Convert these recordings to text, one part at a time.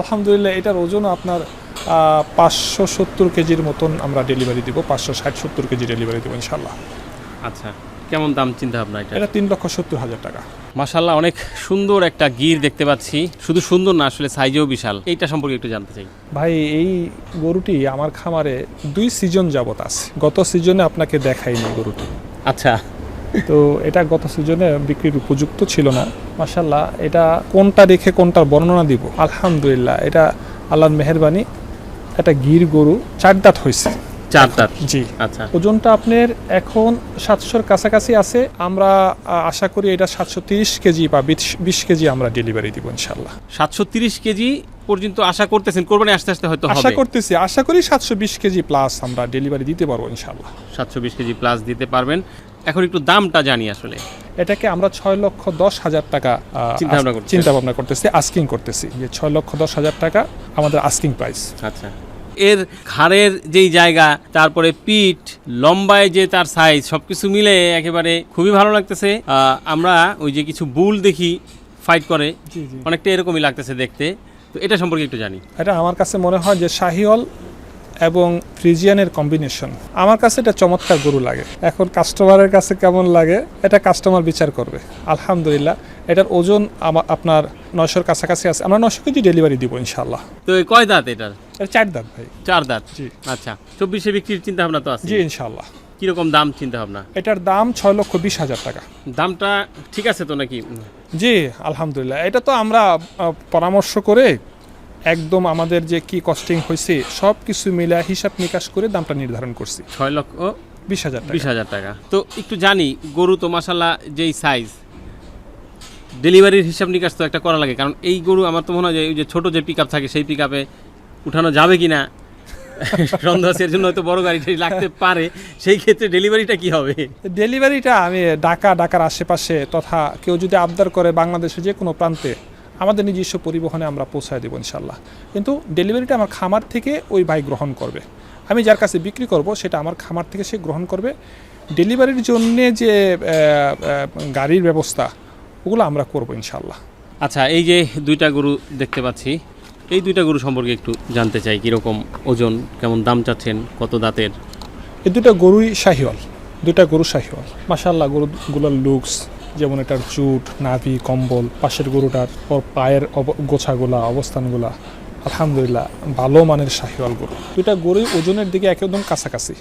আলহামদুলিল্লাহ এটার ওজন আপনার পাঁচশো সত্তর কেজির মতন আমরা ডেলিভারি দিব পাঁচশো ষাট সত্তর কেজি ডেলিভারি দেবো ইনশাল্লাহ আচ্ছা কেমন দাম চিন্তা ভাবনা এটা? এটা তিন লক্ষ সত্তর হাজার টাকা। মাশাল্লাহ অনেক সুন্দর একটা গির দেখতে পাচ্ছি। শুধু সুন্দর না আসলে সাইজেও বিশাল। এইটা সম্পর্কে একটু জানতে চাই। ভাই এই গরুটি আমার খামারে দুই সিজন যাবত আছে। গত সিজনে আপনাকে দেখাইনি গরুটি। আচ্ছা। তো এটা গত সিজনে বিক্রির উপযুক্ত ছিল না। মাসাল্লাহ এটা কোনটা রেখে কোনটার বর্ণনা দিব? আলহামদুলিল্লাহ এটা আল্লাহর মেহরবানি একটা গির গরু চার দাঁত হয়েছে চার দাঁত? জি। আচ্ছা। ওজনটা আপনার এখন সাতশোর কাছাকাছি আছে। আমরা আশা করি এটা সাতশো তিরিশ কেজি বা বিশ কেজি আমরা ডেলিভারি দিব ইনশাল্লাহ সাতশো তিরিশ কেজি পর্যন্ত আশা করতেছেন কোরবানি আস্তে আস্তে হয়তো আশা করতেছি আশা করি সাতশো বিশ কেজি প্লাস আমরা ডেলিভারি দিতে পারব ইনশাল্লাহ সাতশো বিশ কেজি প্লাস দিতে পারবেন। এখন একটু দামটা জানি আসলে। এটাকে আমরা ছয় লক্ষ দশ হাজার টাকা চিন্তা ভাবনা করতেছি। আস্কিং করতেছি যে ছয় লক্ষ দশ হাজার টাকা আমাদের আস্কিং প্রাইস আচ্ছা। এর ঘাড়ের যেই জায়গা তারপরে পিঠ লম্বায় যে তার সাইজ সবকিছু মিলে একেবারে খুবই ভালো লাগতেছে। আমরা ওই যে কিছু বুল দেখি ফাইট করে অনেকটা এরকমই লাগতেছে দেখতে। তো এটা সম্পর্কে একটু জানি। এটা আমার কাছে মনে হয় যে শাহিওল এবং ফ্রিজিয়ানের কম্বিনেশন। আমার কাছে এটা চমৎকার গরু লাগে। এখন কাস্টমারের কাছে কেমন লাগে এটা কাস্টমার বিচার করবে। আলহামদুলিল্লাহ এটার ওজন আমার আপনার নশোর কাছাকাছি আছে। আমরা নশো কেজি ডেলিভারি দিব ইনশাল্লাহ তো কয় দাঁত এটার? এটা চার দাঁত ভাই। চার দাঁত? জি। আচ্ছা চব্বিশে বিক্রির চিন্তা ভাবনা তো আছে। জি ইনশাল্লাহ কীরকম দাম চিন্তা ভাবনা এটার দাম ছয় লক্ষ বিশ হাজার টাকা। দামটা ঠিক আছে তো নাকি? জি আলহামদুলিল্লাহ। এটা তো আমরা পরামর্শ করে একদম আমাদের যে কি কস্টিং হয়েছে সব কিছু মিলে হিসাব নিকাশ করে দামটা নির্ধারণ করছি। ছয় লক্ষ বিশ হাজার বিশ হাজার টাকা। তো একটু জানি গরু তো মাসাল্লাহ যেই সাইজ ডেলিভারির হিসাব নিকাশ তো একটা করা লাগে কারণ এই গরু আমার তো মনে হয় যে ছোট যে পিক থাকে সেই পিক আপে উঠানো যাবে কি না সন্দেহের জন্য হয়তো বড় গাড়ি লাগতে পারে সেই ক্ষেত্রে ডেলিভারিটা কি হবে? ডেলিভারিটা আমি ঢাকা ঢাকার আশেপাশে তথা কেউ যদি আবদার করে বাংলাদেশে যে কোনো প্রান্তে আমাদের নিজস্ব পরিবহনে আমরা পৌঁছায় দেবো ইনশাল্লাহ কিন্তু ডেলিভারিটা আমার খামার থেকে ওই ভাই গ্রহণ করবে। আমি যার কাছে বিক্রি করব সেটা আমার খামার থেকে সে গ্রহণ করবে। ডেলিভারির জন্যে যে গাড়ির ব্যবস্থা ওগুলো আমরা করব ইনশাল্লাহ আচ্ছা এই যে দুইটা গরু দেখতে পাচ্ছি এই দুইটা গরু সম্পর্কে একটু জানতে চাই কীরকম ওজন কেমন দাম চাচ্ছেন কত দাঁতের? এই দুটো গরুই শাহিওয়াল দুটা গরু শাহিওয়াল। মাসাল্লাহ গরুগুলোর লুকস যেমন এটার চুট নাভি কম্বল পাশের গরুটার ওর পায়ের অব- গোছাগুলা অবস্থানগুলা। আলহামদুলিল্লাহ ভালো মানের শাহিওয়াল গরু। দুইটা গরুই ওজনের দিকে একদম কাছাকাছি।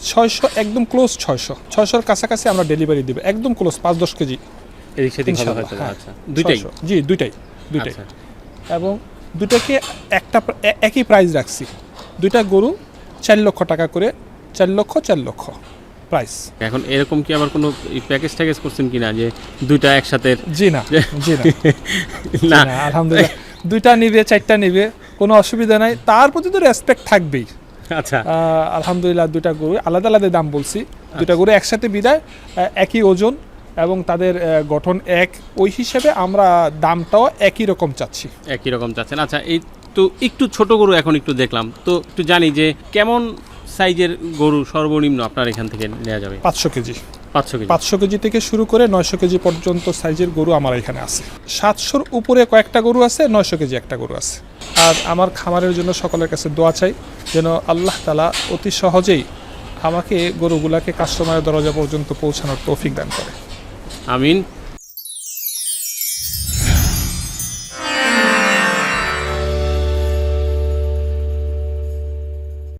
ছয়শো একদম ক্লোজ ছয়শো। ছয়শোর কাছাকাছি আমরা ডেলিভারি দেবো একদম ক্লোজ পাঁচ দশ কেজি। হ্যাঁ। আচ্ছা। দুইটাই? জি দুইটাই দুইটাই। আচ্ছা। এবং দুটাকে একটা একই প্রাইস রাখছি। দুইটা গরু চার লক্ষ টাকা করে চার লক্ষ চার লক্ষ। প্রাইস এখন এরকম কি আবার কোনো প্যাকেজ ট্যাকেজ করছেন কিনা যে দুইটা একসাথে? জি না জি না। আলহামদুলিল্লাহ। দুইটা নিবে চারটা নিবে কোনো অসুবিধা নাই। তার প্রতি তো রেসপেক্ট থাকবেই। আচ্ছা। আলহামদুলিল্লাহ দুইটা গরু আলাদা আলাদা দাম বলছি। দুইটা গরু একসাথে বিদায় একই ওজন এবং তাদের গঠন এক। ওই হিসেবে আমরা দামটাও একই রকম চাচ্ছি। একই রকম চাচ্ছেন। আচ্ছা এই তো একটু ছোট গরু এখন একটু দেখলাম। তো একটু জানি যে কেমন সাইজের গরু সর্বনিম্ন আপনার এখান থেকে নেওয়া যাবে? পাঁচশো কেজি। পাঁচশো কেজি। পাঁচশো কেজি থেকে শুরু করে নয়শো কেজি পর্যন্ত সাইজের গরু আমার এখানে আছে। সাতশোর উপরে কয়েকটা গরু আছে নয়শো কেজি একটা গরু আছে। আর আমার খামারের জন্য সকলের কাছে দোয়া চাই যেন আল্লাহ তালা অতি সহজেই আমাকে গরুগুলাকে কাস্টমারের দরজা পর্যন্ত পৌঁছানোর তৌফিক দান করে। আমিন।